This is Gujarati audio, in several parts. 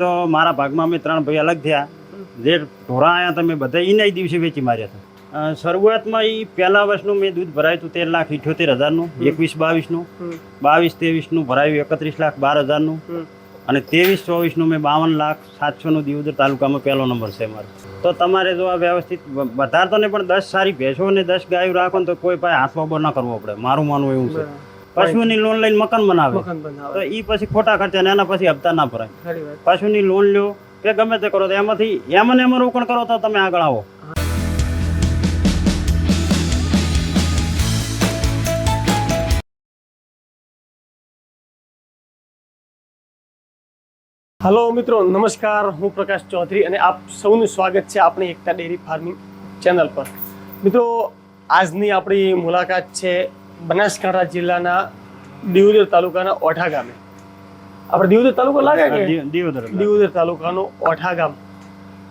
તો મારા ભાગમાં અમે ત્રણ ભાઈ અલગ થયા. જે ઢોરા આવ્યા તમે બધા એના દિવસે વેચી માર્યા હતા. શરૂઆતમાં એ પહેલા વર્ષનું મેં દૂધ ભરાયું હતું તેર લાખ ઇઠ્યોતેર હજારનું એકવીસ બાવીસનું બાવીસ ત્રેવીસનું ભરાયું એકત્રીસ લાખ બાર હજારનું. અને ત્રેવીસ ચોવીસનું મેં બાવન લાખ સાતસોનું દિવદર તાલુકામાં પહેલો નંબર છે મારો. તો તમારે જો આ વ્યવસ્થિત વધારતો ને પણ દસ સારી ભેંસો અને દસ ગાયો રાખો ને તો કોઈ પાસે હાથ બાબો ન કરવો પડે. મારું માનવું એવું છે. પશુની લોન લઈને મકાન બનાવે. મકાન તો એ પછી ખોટા ખર્ચા ને એના પછી હપ્તા ના ભરાય. પશુની લોન લ્યો કે ગમે તે કરો. તો એમાંથી એમાં ને એમાં રોકાણ કરો તો તમે આગળ આવો. હલો મિત્રો નમસ્કાર. હું પ્રકાશ ચૌધરી અને આપ સૌનું સ્વાગત છે આપણી એકતા ડેરી ફાર્મિંગ ચેનલ પર. મિત્રો આજની આપણી મુલાકાત છે બનાસકાંઠા જિલ્લાના દિયોદર તાલુકાના ઓઠા ગામે. આપણે દિયોદર તાલુકો લાગે કે? દિયોદર દિયોદર તાલુકાનું ઓઠા ગામ.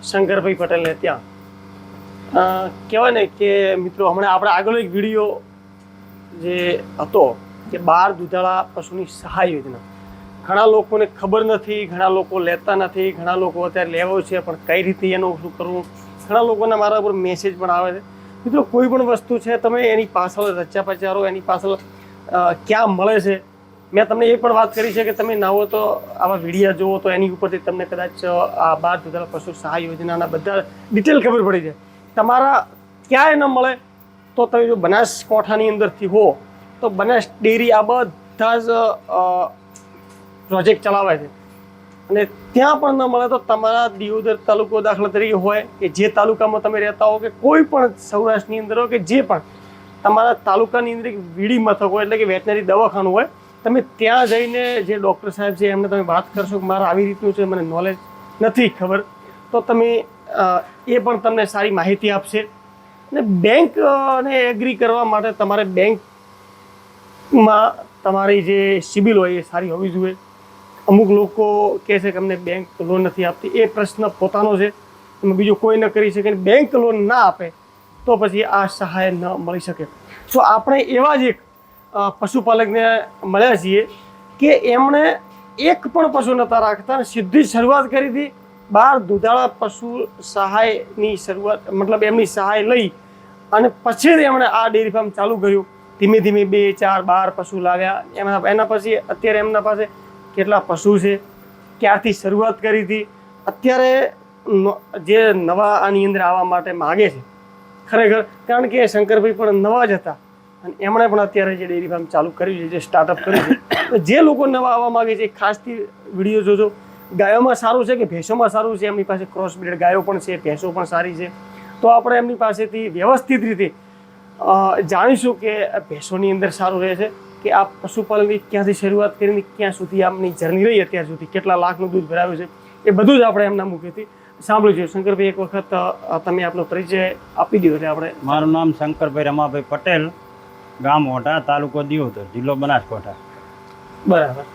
શંકરભાઈ પટેલને ત્યાં. કહેવાય ને કે મિત્રો હમણાં આપણે આગળ એક વીડિયો જે હતો કે બાર દુધાળા પશુની સહાય યોજના. ઘણા લોકોને ખબર નથી ઘણા લોકો લેતા નથી ઘણા લોકો અત્યારે લેવો છે પણ કઈ રીતે એનું શું કરવું? ઘણા લોકોના મારા ઉપર મેસેજ પણ આવે છે. મિત્રો, કોઈ પણ વસ્તુ છે, તમે એની પાછળ રચ્યા પચારો એની પાછળ ક્યાં મળે છે? મેં તમને એ પણ વાત કરી છે કે તમે ના હો તો આવા વિડીયા જુઓ તો એની ઉપરથી તમને કદાચ આ બાર જુદા પશુ સહાય યોજનાના બધા ડિટેલ ખબર પડી જાય. તમારા ક્યાંય ન મળે તો તમે જો બનાસકાંઠાની અંદરથી હો, તો બનાસ ડેરી આ બધા જ પ્રોજેક્ટ ચલાવે છે. અને ત્યાં પણ ન મળે તો તમારા દિયોદર તાલુકો દાખલા તરીકે હોય કે જે તાલુકામાં તમે રહેતા હો કે કોઈ પણ સૌરાષ્ટ્રની અંદર હો કે જે પણ તમારા તાલુકાની અંદર એક વીડી મથક હોય એટલે કે વેટનરી દવાખાનું હોય, તમે ત્યાં જઈને જે ડૉક્ટર સાહેબ છે એમને તમે વાત કરશો કે મારે આવી રીતનું છે, મને નોલેજ નથી ખબર, તો તમે એ પણ તમને સારી માહિતી આપશે. અને બેંક ને એગ્રી કરવા માટે તમારે બેંકમાં તમારી જે સિબિલ હોય એ સારી હોવી જોઈએ. અમુક લોકો કહે છે કે અમને બેંક લોન નથી આપતી. એ પ્રશ્ન પોતાનો છે. એમાં બીજું કોઈ ન કરી શકે બેંક લોન ના આપે, તો પછી આ સહાય ન મળી શકે. સો આપણે એવા જ એક પશુપાલકને મળ્યા છીએ કે એમણે એક પણ પશુ નહોતા રાખતા અને સીધી શરૂઆત કરી હતી બાર દુધાળા પશુ સહાયની શરૂઆત, મતલબ એમની સહાય લઈ અને પછી જ એમણે આ ડેરી ફાર્મ ચાલુ કર્યું. ધીમે ધીમે બે ચાર બાર પશુ લાવ્યા. એમના એના પછી અત્યારે એમના પાસે કેટલા પશુ છે, ક્યારથી શરૂઆત કરી હતી, અત્યારે જે નવા આની અંદર આવવા માટે માગે છે, ખરેખર, કારણ કે શંકરભાઈ પણ નવા જ હતા, અને એમણે પણ અત્યારે જે ડેરી ફાર્મ ચાલુ કર્યું છે, જે સ્ટાર્ટઅપ કર્યું છે જે લોકો નવા આવવા માગે છે ખાસથી વીડિયો જોજો, ગાયોમાં સારું છે કે ભેંસોમાં સારું છે, એમની પાસે ક્રોસ બ્રીડ ગાયો પણ છે, ભેંસો પણ સારી છે, તો આપણે એમની પાસેથી વ્યવસ્થિત રીતે જાણીશું કે ભેંસોની અંદર સારું રહે છે કે આ પશુપાલનની ક્યાંથી શરૂઆત કરીને ક્યાં સુધી આમની જર્ની રહી અત્યાર સુધી? કેટલા લાખનું દૂધ ભરાવ્યું છે? એ બધું જ આપણે એમના મુખેથી સાંભળ્યું છે. શંકરભાઈ એક વખત તમે આપનો પરિચય આપી દો એટલે આપણે મારું નામ શંકરભાઈ રમાભાઈ પટેલ ગામ ઓઢા તાલુકો દિયોદર જિલ્લો બનાસકાંઠા. બરાબર.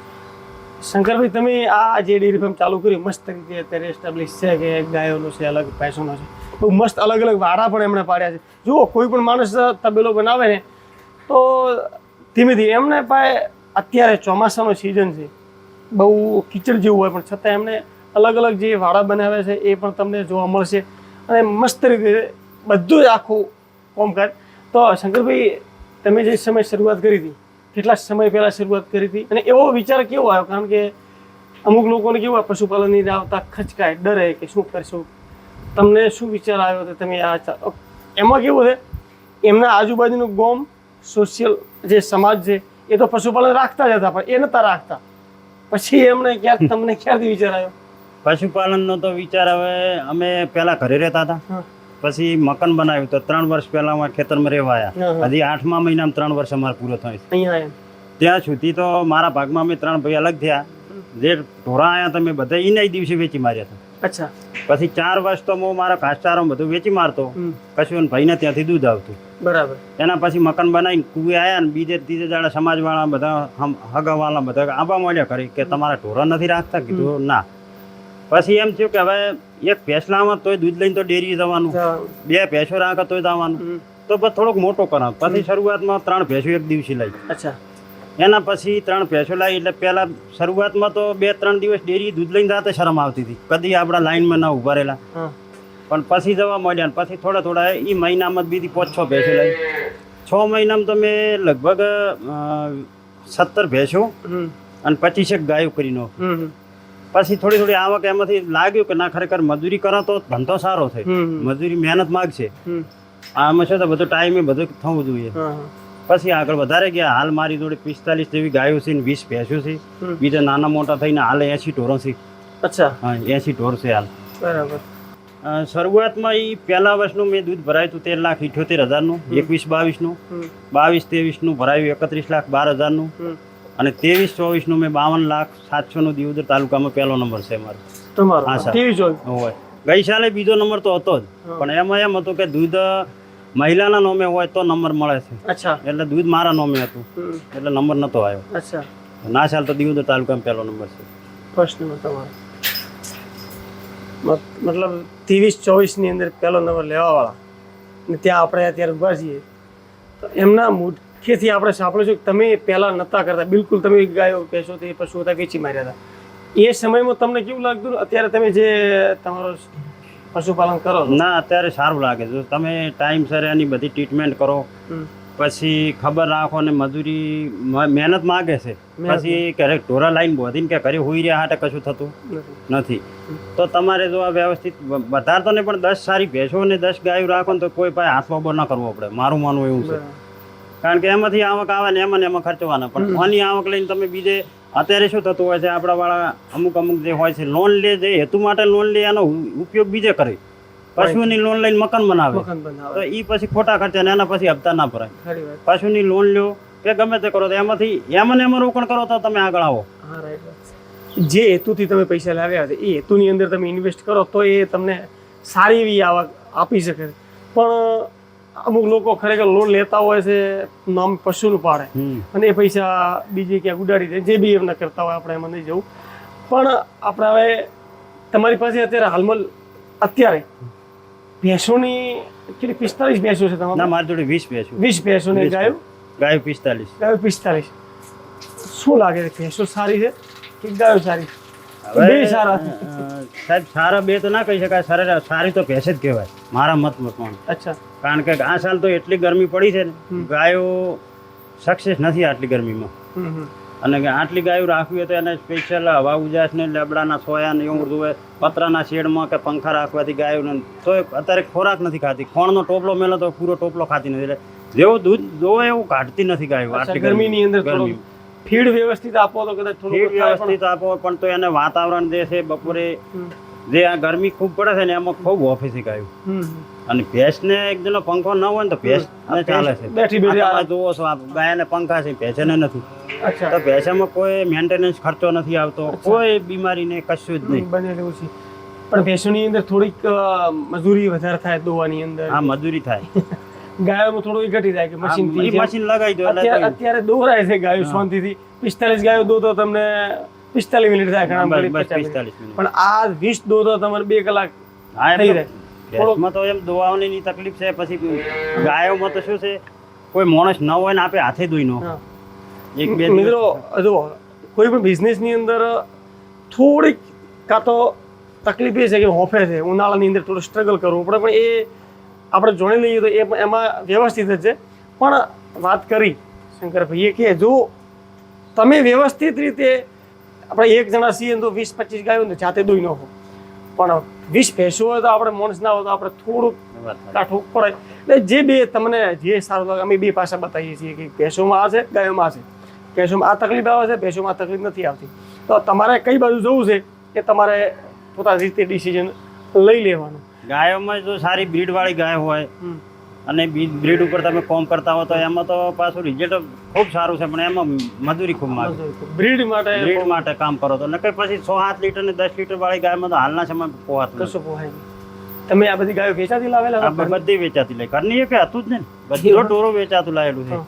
શંકરભાઈ તમે આ જે ડેરી ફાર્મ ચાલુ કર્યું મસ્ત રીતે અત્યારે એસ્ટાબ્લિશ છે કે ગાયોનો છે અલગ ભેંસોનો છે. બહુ મસ્ત અલગ અલગ વાડા પણ એમણે પાડ્યા છે. જુઓ કોઈ પણ માણસ તબેલો બનાવે ને તો ધીમે ધીમે એમને પાસે અત્યારે ચોમાસાનો સિઝન છે. બહુ કીચડ જેવું હોય, પણ છતાં એમને અલગ અલગ જે વાડા બનાવે છે, એ પણ તમને જોવા મળશે. અને મસ્ત રીતે બધું જ આખું કોમકાજ. તો શંકરભાઈ, તમે જે સમય શરૂઆત કરી હતી, કેટલા સમય પહેલાં શરૂઆત કરી હતી? અને એવો વિચાર કેવો આવ્યો? કારણ કે અમુક લોકોને કેવું હોય, પશુપાલનની આવતા ખચકાય, ડરે કે શું કરશું? તમને શું વિચાર આવ્યો કે તમે આ એમાં કેવું છે? એમના આજુબાજુનું ગોમ સોશિયલ જે સમાજ છે એ તો પશુપાલન રાખતા જ હતા પણ એ નતા રાખતા. પછી એમણે ક્યાંક તમને ક્યારથી વિચાર આવ્યો? પશુપાલનનો તો વિચાર હવે અમે પહેલા ઘરે રહેતા હતા. પછી મકાન બનાવ્યું તો ત્રણ વર્ષ પહેલા અમે ખેતરમાં રહેવા હા, હા. આવ્યા હજી આઠમા મહિનામાં ત્રણ વર્ષ અમારે પૂરો થાય ત્યાં સુધી તો મારા ભાગમાં અમે ત્રણ ભાઈ અલગ થયા. જે ઢોરા આવ્યા તમે બધા એના દિવસે વેચી માર્યા હતા. અચ્છા. પછી ચાર વર્ષ તો હું મારા ઘાસચારો બધું વેચી મારતો. કશું ભાઈને ત્યાંથી દૂધ આવતું. બરાબર. એના પછી મકાન બનાવીને કુએ આવ્યા ને બીજે ત્રીજે દાડે સમાજવાળા બધા હગાવાળા બધા આંબા મળ્યા કરી કે તમારા ઢોરા નથી રાખતા? કીધું ના. પછી એમ થયું કે હવે એક ભેંસલામાં તોય દૂધ લઈને તો ડેરી જવાનું. બે ભેંસો રાખે તોય જવાનું. તો બસ થોડોક મોટો કરાવ. પછી શરૂઆતમાં ત્રણ ભેંસો એક દિવસે લઈ. અચ્છા. એના પછી ત્રણ ભેંસો લાવી એટલે પહેલાં શરૂઆતમાં તો બે ત્રણ દિવસ ડેરી દૂધ લઈને રાતે શરમ આવતી હતી. કદી આપણા લાઈનમાં ના ઊભા રહેલા. પણ પછી જવા મળ્યા પછી થોડા થોડા એ મહિનામાં જ બીજી પાંચ છ ભેંસો લાવી. છ મહિનામાં તો મેં લગભગ સત્તર ભેંસો અને પચીસેક ગાયો કરી નાખી. પછી થોડી થોડી આવક એમાંથી લાગ્યું કે ના ખરેખર મજૂરી કરો તો ધંધો સારો થાય. મજૂરી મહેનત માગશે. આમાં શું તો બધો ટાઈમે બધું થવું જોઈએ. પછી આગળ વધારે ગયા. હાલ મારી જોડે પિસ્તાલીસ જેવી ગાયો છે ને વીસ ભેંસો છે. બીજા નાના મોટા થઈને હાલ એસી ઢોરો છે. અચ્છા. હા એસી ઢોર છે હાલ. બરાબર. શરૂઆતમાં એ પહેલા વર્ષનું મેં દૂધ ભરાયું હતું તેર લાખ ઇઠ્યોતેર હજારનું એકવીસ બાવીસનું બાવીસ તેવીસનું ભરાયું એકત્રીસ લાખ બાર હજારનું અને ત્રેવીસ ચોવીસનું મેં બાવન લાખ સાતસોનું દિવદર તાલુકામાં પહેલો નંબર છે મારો. હા, સર. હોય. ગઈ સાલે બીજો નંબર તો હતો જ. પણ એમાં એમ હતું કે દૂધ મહિલાના નોમે હોય તો નંબર મળે છે. અચ્છા. એટલે દૂધ મારા નોમે હતું. એટલે નંબર નહોતો આવ્યો. અચ્છા. ના ચાલ તો દિયોદર તાલુકામાં પહેલો નંબર છે. ફર્સ્ટ નંબર તમારો. મતલબ ત્રેવીસ ચોવીસની અંદર પહેલો નંબર લેવાવાળા. ને ત્યાં આપણે અત્યારે ઊભા છીએ. તો એમના મુખ્યથી આપણે સાંભળ્યું છે કે તમે પહેલાં નહોતા કરતા. બિલકુલ તમે ગાયો કહેશો તે પશુ હતા વેચી માર્યા હતા. એ સમયમાં તમને કેવું લાગતું? અત્યારે તમે જે તમારો પશુપાલન કરો ના અત્યારે સારું લાગે છે. તમે ટાઈમસર એની બધી ટ્રીટમેન્ટ કરો પછી ખબર રાખો ને મજૂરી મહેનત માગે છે. પછી ક્યારેક ઢોરા લાઈન બોધીને કે ઘરે હોઈ રહ્યા હાટે કશું થતું નથી. તો તમારે જો આ વ્યવસ્થિત વધારે તો નહીં પણ દસ સારી ભેંસો ને દસ ગાયો રાખો ને તો કોઈ પાસે હાથ બાબો ન કરવો પડે. મારું માનવું એવું છે. કારણ કે એમાંથી આવક આવે ને એમાં ને એમાં ખર્ચવાના. પણ આની આવક લઈને તમે બીજે અત્યારે શું થતું હોય છે આપણા વાળા અમુક અમુક જે હોય છે લોન લે જે હેતુ માટે લોન લે એનો ઉપયોગ બીજે કરે. પશુની લોન લઈને મકાન બનાવે. તો એ પછી ખોટા ખર્ચા ને એના પછી હપ્તા ના ભરાય. પશુની લોન લ્યો કે ગમે તે કરો તો એમાંથી એમાં એમાં રોકાણ કરો તો તમે આગળ આવો. જે હેતુથી તમે પૈસા લાવ્યા છે એ હેતુની અંદર તમે ઇન્વેસ્ટ કરો તો એ તમને સારી એવી આવક આપી શકે પણ અમુક લોકો ખરેખર લોન લેતા હોય છે નામ પશુનું પાડે. અને એ પૈસા બીજે ક્યાંક ઉડાડી દે જે બી એમને કરતા હોય આપણે એમાં નહીં જવું. પણ આપણે હવે તમારી પાસે અત્યારે હાલમાં અત્યારે ભેંસોની કેટલી પિસ્તાલીસ ભેંસો છે તમારે મારી જોડે વીસ ભેંસો. વીસ ભેંસો ને ગાયો? ગાયો પિસ્તાલીસ. ગાયો પિસ્તાલીસ. શું લાગે છે? ભેંસો સારી છે કે ગાયો સારી બે સારા સાહેબ સારા બે તો ના કહી શકાય સારા સારી તો ભેંસ જ કહેવાય. મારા મત મતમાં અચ્છા. કારણ કે આ સાલ તો એટલી ગરમી પડી છે ને ગાયો સક્સેસ નથી આટલી ગરમીમાં. અને આટલી ગાયો રાખવી હોય તો એને સ્પેશિયલ હવા ઉજાસ ને લેબડાના સોયા ને એવું બધું હોય પતરાના શેડમાં કે પંખા રાખવાથી ગાયો તો અત્યારે ખોરાક નથી ખાતી. ખોણનો ટોપલો મેલો તો પૂરો ટોપલો ખાતી નથી. એટલે જેવું દૂધ જોવે એવું કાઢતી નથી ગાયો આટલી ગરમીની અંદર ગરમી ફીડ વ્યવસ્થિત આપો તો કદાચ થોડું ફીડ વ્યવસ્થિત આપો પણ તો એને વાતાવરણ જે છે બપોરે જે આ ગરમી ખૂબ પડે છે ને એમાં ખૂબ ઓફિસી ગાયું અને ભેંસને એક જણો પંખો ન હોય ને તો ભેંસ ચાલે છે. બેઠી બેઠી આ જુઓ છો આપ ગાયને પંખા છે ભેંસને નથી. તો ભેંસામાં કોઈ મેન્ટેનન્સ ખર્ચો નથી આવતો કોઈ બીમારી ને કશું જ નહીં. બનેલું છે. પણ ભેંસોની અંદર થોડીક મજૂરી વધારે થાય દોવાની અંદર. આ મજૂરી થાય. ગાયોમાં થોડું ઈ ઘટી જાય કે આ મશીન લગાવી દો અત્યારે દોરાય છે ગાયો શાંતિથી. પિસ્તાલીસ ગાયો દો તો તમને પિસ્તાલીસ મિનિટ થાય ઘણા બસ ઘડી બસ 50 મિનિટ. પિસ્તાલીસ મિનિટ. પણ આ વીસ દો તો તમારે બે કલાક થઈ જાય. ભેંસમાં તો એમ દોવાની તકલીફ છે પછી ગાયોમાં તો શું છે કોઈ માણસ ન હોય ને આપે હાથે દોઈ નો એક બે મિત્રો જો કોઈ પણ બિઝનેસની અંદર થોડીક કાં તો તકલીફ એ છે કે હોફે છે ઉનાળાની અંદર થોડું સ્ટ્રગલ કરવું પડે પણ એ આપણે જોણી લઈએ તો એ એમાં વ્યવસ્થિત જ છે. પણ વાત કરી શંકરભાઈએ કે જો તમે વ્યવસ્થિત રીતે આપણે એક જણા છીએ તો વીસ પચીસ ગાયો ને જાતે દોઈ નાખો. પણ વીસ ભેંસો હોય તો આપણે મોણસ ના હોય તો આપણે થોડુંક કાઠું પડે એટલે જે બે તમને જે સારું લાગે અમે બે પાસા બતાવીએ છીએ કે ભેંસોમાં આ છે ગાયોમાં આ છે. ભેંસોમાં આ તકલીફ આવે છે ભેંસોમાં આ તકલીફ નથી આવતી. તો તમારે કઈ બાજુ જવું છે એ તમારે પોતાની રીતે ડિસિઝન લઈ લેવાનું. ગાયોમાં જો સારી બ્રીડવાળી ગાય હોય અને બ્રીડ ઉપર તમે કોમ કરતા હો તો એમાં તો પાછું રિઝલ્ટ ખૂબ સારું છે પણ એમાં મજૂરી ખૂબ માગે. બ્રીડ માટે બ્રીડ માટે કામ કરો તો. નકર પછી સો સાત લીટર ને દસ લીટર વાળી ગાયમાં તો હાલના સમય પોહાતું કશું પોહાય તમે આ બધી ગાયો વેચાતી લાવેલા બધી વેચાતી લઈ ઘરની એક હતું જ ને. બધો ટોરો વેચાતું લાયેલું છે.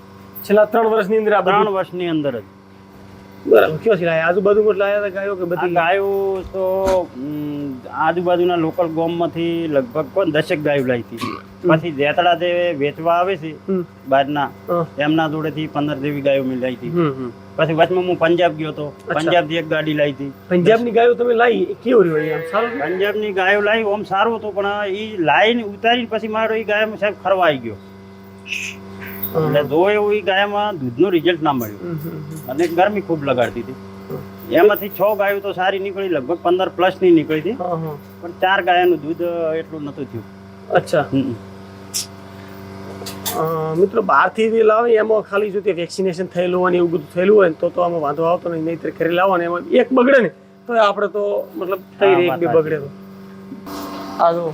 છેલ્લા ત્રણ વર્ષની અંદર ત્રણ વર્ષની અંદર જ. બરાબર. સિલાય આજુબાજુ એટલે લાયા હતા ગાયો કે બધી? ગાયો તો આજુબાજુના લોકલ ગોમમાંથી લગભગ કોણ દસેક ગાયો લાવી હતી. પછી જેતડા જે વેચવા આવે છે. બહારના એમના જોડેથી પંદર જેવી ગાયો મેં લાવી હતી. પછી વચમાં હું પંજાબ ગયો હતો પંજાબ પંજાબથી એક ગાડી લાવી હતી. પંજાબની ગાયો તમે લાવી કેવું રહ્યું? સારું પંજાબની ગાયો લાવી ઓમ સારું હતું પણ એ લાવીને ઉતારીને પછી મારો એ ગાયો સાહેબ ખરવા આવી ગયો. એટલે જો એવું ગાયમાં દૂધનું રિઝલ્ટ ના મળ્યું. અને ગરમી ખૂબ લગાડતી હતી. એમાંથી છ ગાયો તો સારી નીકળી લગભગ પંદર પ્લસની નીકળી હતી. પણ ચાર ગાયનું દૂધ એટલું નતું થયું. અચ્છા. મિત્રો બહારથી જે લાવે એમાં ખાલી જો તે વેક્સિનેશન થયેલું હોય ને એવું બધું થયેલું હોય ને તો તો આમાં વાંધો આવતો નહીં નહીંતર ઘરે લાવો ને એમાં એક બગડે ને તો આપણે તો મતલબ થઈ રહી એક બે બગડે તો. આ જો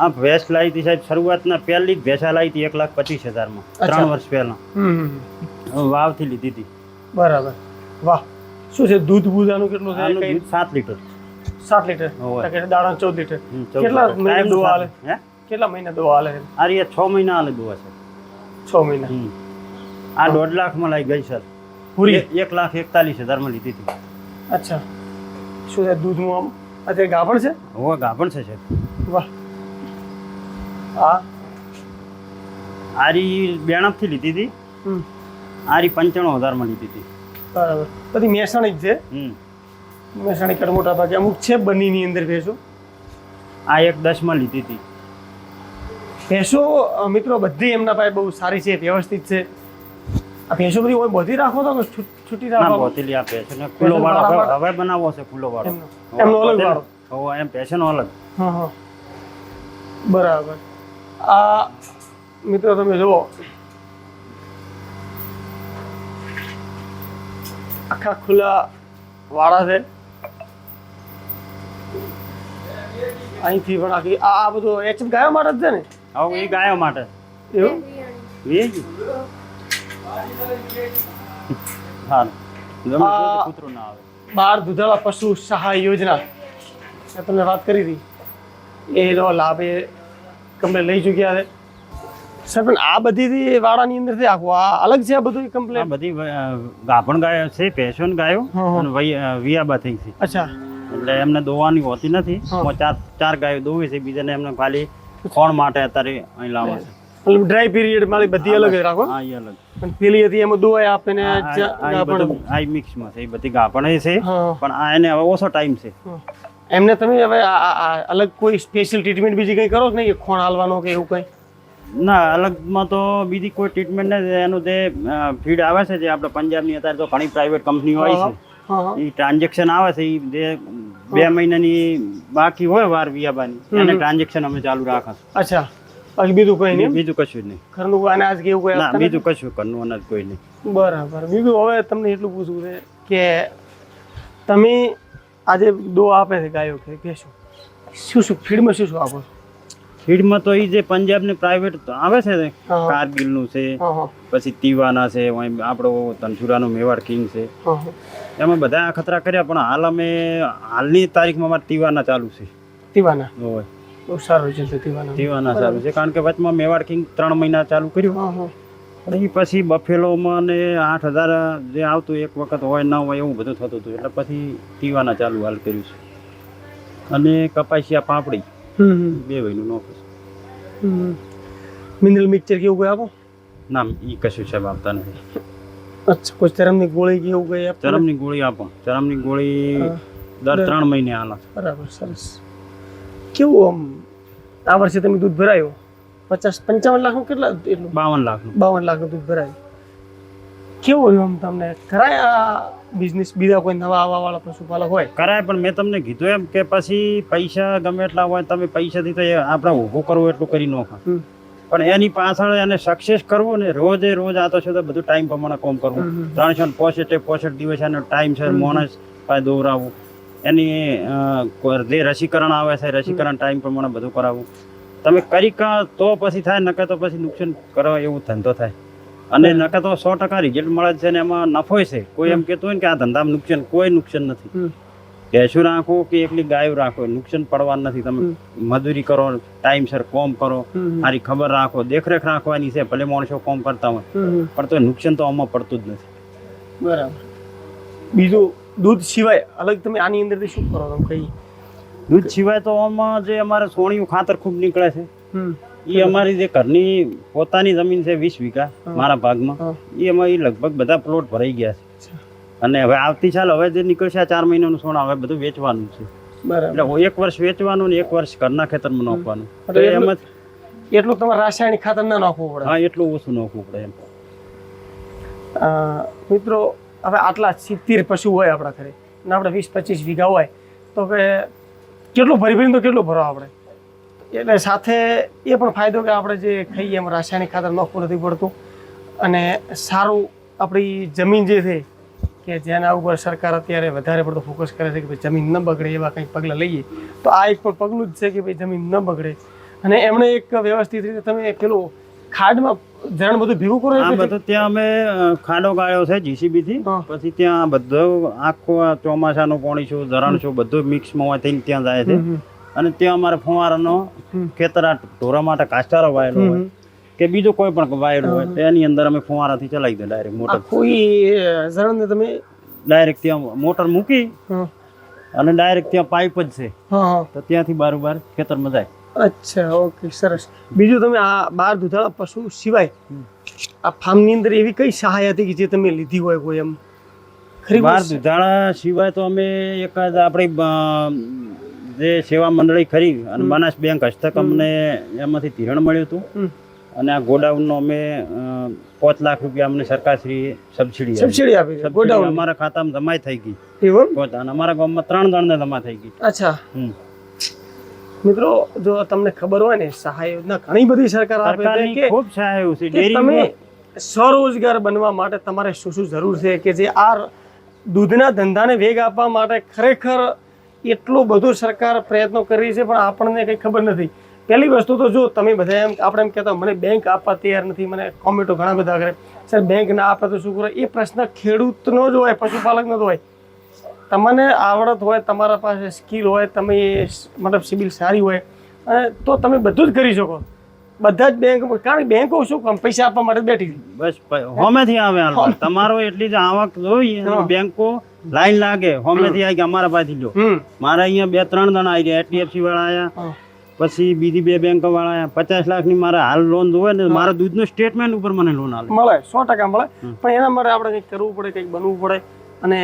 આ ભેંસ લાવી હતી સાહેબ શરૂઆતના પહેલી જ ભેંસા લાવી હતી એક લાખ પચીસ હજારમાં. ત્રણ વર્ષ પહેલા. વાવથી લીધી હતી. બરાબર. વાહ. શું છે દૂધ બુધાનું કેટલું છે? સાત લીટર. સાત લીટર. દાડા ચૌદ લીટર. કેટલા મહિના દોવા સાત. કેટલા મહિના દો હાલે? છે છ મહિના હાલે દોવા છે છ મહિના. આ દોઢ લાખમાં લાવી ગઈ સર. પૂરી? એક- લાખ એકતાલીસ હજારમાં લીધી હતી. અચ્છા. શું છે દૂધનું આમ? અત્યારે ગાભણ છે? હવે ગાભણ છે સાહેબ. વાહ. હા આરી બેણપથી લીધી હતી. આરી પંચાણું હજારમાં લીધી હતી. બરાબર. બધી મહેસાણી જ છે? મહેસાણી કડ મોટા ભાગે. અમુક છે બનીની અંદર ભેંસો? આ એક દસમાં લીધી હતી. ભેંસો મિત્રો બધી એમના પાસે બહુ સારી છે વ્યવસ્થિત છે. આ ભેંસો બધી હોય બધી રાખો તો છૂટી રાખો બોતેલી આપે છે ને ખુલ્લો વાળો હવે બનાવવો છે ખુલ્લો વાળો એમનો અલગ વાળો. એમ પેશનનો અલગ. હા હા. બરાબર. આ મિત્રો તમે જુઓ. આખા ખુલ્લા વાળા છે. અહીંથી પણ આખી આ બધું એચ ગાયો માટે જ છે ને? હવે એ ગાયો માટે. એવું. હારું ગમે આ- ના આવે. બાર દુધાળા પશુ સહાય યોજના. મેં તમને વાત કરી હતી. એનો લાભ એ કમ્પ્લેટ લઈ ચૂક્યા છે. સર પણ આ બધી વાળાની અંદરથી આખું આ અલગ છે આ બધું કમ્પ્લેન બધી ગાભણ ગાયો છે પેશન ગાયો. અને વિયાબા થઈ છે. અચ્છા. એટલે એમને દોવાની હોતી નથી. ચાર ચાર ગાયો દોવે છે બીજાને એમને ખાલી ખોણ માટે અત્યારે અહીં લાવે છે. ડ્રાય પીરિયડ મારી બધી અલગ રાખો. હા એ અલગ. પણ પેલી હતી એમાં દોવાય આપે ને આ- ગાભણ. મિક્સમાં છે એ બધી ગાભણ છે. પણ આ એને હવે ઓછો ટાઈમ છે. એમને તમે હવે અલગ કોઈ સ્પેશિયલ ટ્રીટમેન્ટ બીજી કંઈ કરો નહીં? ખોણ હાલવાનો કે એવું કંઈ? ના અલગમાં તો બીજી કોઈ ટ્રીટમેન્ટ નથી. એનું જે ફીડ આવે છે જે આપણે પંજાબની અત્યારે તો ઘણી પ્રાઇવેટ કંપનીઓ હોય છે. એ ટ્રાન્ઝેક્શન આવે છે એ જે બે મહિનાની બાકી હોય વાર વિયાબાની એને ટ્રાન્ઝેક્શન અમે ચાલુ રાખે અચ્છા. બીજું કોઈ નહીં બીજું કશું નહીં. ઘરનું અનાજ કે એવું કંઈ ના બીજું કશું કરનું અનાજ કોઈ નહીં. બરાબર. બીજું હવે તમને એટલું પૂછવું છે કે તમે આજે દો આપે છે ગાયો કે ભેંસો. શું શું ફીડમાં શું શું આપો ફીડમાં તો એ જે પંજાબની પ્રાઇવેટ આવે છે ને. કારગિલનું છે પછી તીવાના છે આપણો તનસુરાનું મેવાડ કિંગ છે. એમાં બધા ખતરા કર્યા પણ હાલ અમે હાલની તારીખમાં અમારે તીવાના ચાલુ છે. તીવાના? હોય બહુ સારું છે તીવાના. તીવાના ચાલુ છે કારણ કે વચમાં મેવાડ કિંગ ત્રણ મહિના ચાલુ કર્યું. એ પછી બફેલોમાં ને આઠ હજાર જે આવતું એક વખત હોય ના હોય એવું બધું થતું હતું. એટલે પછી પીવાના ચાલુ હાલ કર્યું છે. અને કપાસિયા પાપડી. બે વયનું નોકરી મિનરલ મિક્સચર કેવું કોઈ આપો? નામ એ કશું છે આપતા નથી. અચ્છા કોઈ ચરમની ગોળી કેવું કઈ ચરમની ગોળી આપો. ચરમની ગોળી. દર ત્રણ મહિને આલા બરાબર સરસ. કેવું આમ આ વર્ષે તમે દૂધ ભરાયું? પચાસ પંચાવન લાખનું કેટલા એટલું? બાવન લાખનું. બાવન લાખનું દૂધ ભરાય. કેવું રહ્યું આમ તમને? કરાય આ બિઝનેસ બીજા કોઈ નવા આવવા વાળા પશુપાલક હોય? કરાય પણ મેં તમને કીધું એમ કે પછી પૈસા ગમે એટલા હોય તમે પૈસાથી તો આપણે ઊભો કરવો એટલું કરી નાખો પણ એની પાછળ એને સક્સેસ કરવું ને રોજે રોજ આ તો છે તો બધું ટાઈમ પ્રમાણે કામ કરવું. ત્રણસો ને પોસઠે પોસઠ દિવસ એનો ટાઈમ છે માણસ પાસે દોરાવવું એની જે રસીકરણ આવે છે રસીકરણ ટાઈમ પ્રમાણે બધું કરાવવું તમે કરી કા તો પછી થાય નકર તો પછી નુકસાન કરો એવું ધંધો થાય. અને નકર તો સો ટકા રિઝલ્ટ મળે છે ને એમાં નફો છે. કોઈ એમ કહેતું હોય ને કે આ ધંધામાં નુકસાન કોઈ નુકસાન નથી. ભેંસું રાખો કે એકલી ગાયો રાખો નુકસાન પડવાનું નથી. તમે મજૂરી કરો ટાઈમસર કોમ કરો સારી ખબર રાખો દેખરેખ રાખવાની છે ભલે માણસો કોમ કરતા હોય. પણ તો નુકસાન તો આમાં પડતું જ નથી. બરાબર. બીજું દૂધ સિવાય અલગ તમે આની અંદરથી શું કરો? તમે કઈ દૂધ સિવાય તો આમાં જે અમારે સોણિયું ખાતર ખૂબ નીકળે છે એ અમારી જે ઘરની પોતાની જમીન છે વીસ વીઘા મારા ભાગમાં એ અમારી લગભગ બધા પ્લોટ ભરાઈ ગયા છે. અને હવે આવતી સાલ હવે જે નીકળશે આ ચાર મહિનાનું સોણ હવે બધું વેચવાનું છે. એટલે એક વર્ષ વેચવાનું ને એક વર્ષ ઘરના ખેતરમાં નાખવાનું. તો એટલે એમ એટલું તમારે રાસાયણિક ખાતર ના નાખવું પડે? હા એટલું ઓછું નાખવું પડે એમ. મિત્રો હવે આટલા સિત્તેર પશુ હોય આપણા ઘરે અને આપણે વીસ પચીસ વીઘા હોય તો કે કેટલું ભરી ભરીને તો કેટલું ભરો આપણે? એટલે સાથે એ પણ ફાયદો કે આપણે જે ખાઈએ એમાં રાસાયણિક ખાતર નાખવું નથી પડતું. અને સારું આપણી જમીન જે છે, કે જેના ઉપર સરકાર અત્યારે વધારે પડતો ફોકસ કરે છે કે ભાઈ જમીન ન બગડે એવા કંઈક પગલાં લઈએ, તો આ એક પણ પગલું જ છે કે ભાઈ જમીન ન બગડે. અને એમણે એક વ્યવસ્થિત રીતે તમે પેલું ખાડમાં ધરણ બધું ભેગું કરો આ બધું ત્યાં અમે ખાડો ગાળ્યો છે જીસીબી થી. પછી ત્યાં બધો આખો ચોમાસાનું પાણી છું ધરણ છું બધું મિક્સમાં હોય થઈને ત્યાં જાય છે. અને ત્યાં અમારે ફુવારાનો. ખેતર ઢોરા માટે કાસ્ટારો વાયેલો હોય કે બીજું કોઈ પણ વાયેલું હોય તો એની અંદર અમે ફુવારાથી ચલાવી દઈએ ડાયરેક્ટ મોટર. કોઈ ઈ ઝરણને તમે ડાયરેક્ટ ત્યાં મોટર મૂકી અને ડાયરેક્ટ ત્યાં પાઇપ જ છે. તો ત્યાંથી બારોબાર ખેતરમાં જાય. અચ્છા ઓકે સરસ. બીજું તમે આ બાર દુધાળા પશુ સિવાય આ ફાર્મની અંદર એવી કઈ સહાય હતી કે જે તમે લીધી હોય કોઈ એમ? ખરી બાર દુધાળા સિવાય તો અમે એકાદ આપણી જે સેવા મંડળી ખરી અને બનાસ બેંક હસ્તક અમને એમાંથી ધિરણ મળ્યું હતું. અને આ ગોડાઉનનો અમે પાંચ લાખ રૂપિયા અમને સરકારશ્રી સબસિડી. સબસિડી આપી ગોડાઉન. અમારા ખાતામાં જમા થઈ ગઈ. અને અમારા ગામમાં ત્રણ જણને જમા થઈ ગઈ. અચ્છા. હમ. મિત્રો જો તમને ખબર હોય ને સહાય યોજના ઘણી બધી સરકાર આપે છે કે ખૂબ સહાય છે તમે સ્વરોજગાર બનવા માટે તમારે શું શું જરૂર છે કે જે આ દૂધના ધંધાને વેગ આપવા માટે ખરેખર એટલો બધો સરકાર પ્રયત્નો કરી છે પણ આપણને કંઈ ખબર નથી. પહેલી વસ્તુ તો જો તમે બધા એમ આપણે એમ કહેતા મને બેંક આપવા તૈયાર નથી મને કોમેન્ટો ઘણા બધા કરે. સર બેંક ના આપે તો શું કરે? એ પ્રશ્ન ખેડૂતનો જ હોય પશુપાલકનો જ હોય. તમને આવડત હોય તમારા પાસે સ્કિલ હોય તમે મતલબ સિબિલ સારી હોય અને તો તમે બધું જ કરી શકો. બધા જ બેંક કારણ કે બેંકો શું કામ પૈસા આપવા માટે બેઠી બસ હોમેથી આવે તમારો એટલી જ આવક જોઈએ બેંકો લાઈન લાગે હોમેથી આવી કે અમારા પાસેથી લો મારા અહીંયા બે ત્રણ જણા આવી ગયા એચડીએફસી વાળા આવ્યા પછી બીજી બે બેંક વાળા આવ્યા પચાસ લાખની મારા હાલ લોન જોવે ને મારા દૂધનું સ્ટેટમેન્ટ ઉપર મને લોન આવે મળે સો ટકા મળે. પણ એના માટે આપણે કંઈક કરવું પડે કંઈક બનવું પડે. અને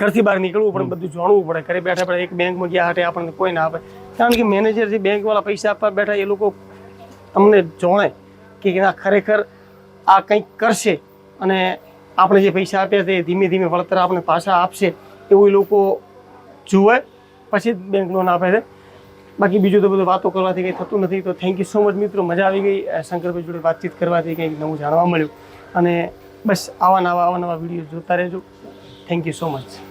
ઘરથી બહાર નીકળવું પણ બધું જાણવું પડે. ઘરે બેઠા બેઠા એક બેંકમાં ગયા હાટે આપણને કોઈ ના આપે. કારણ કે મેનેજર જે બેંકવાળા પૈસા આપવા બેઠા એ લોકો તમને જોણે કે ના ખરેખર આ કંઈક કરશે અને આપણે જે પૈસા આપ્યા તે ધીમે ધીમે વળતર આપણે પાછા આપશે એવું એ લોકો જુએ. પછી જ બેંક લોન આપે છે. બાકી બીજું તો બધું વાતો કરવાથી કંઈ થતું નથી. તો થેન્ક યુ સો મચ મિત્રો. મજા આવી ગઈ. શંકરભાઈ જોડે વાતચીત કરવાથી કંઈક નવું જાણવા મળ્યું. અને બસ આવા નવા આવા નવા વીડિયો જોતા રહેજો. Thank you so much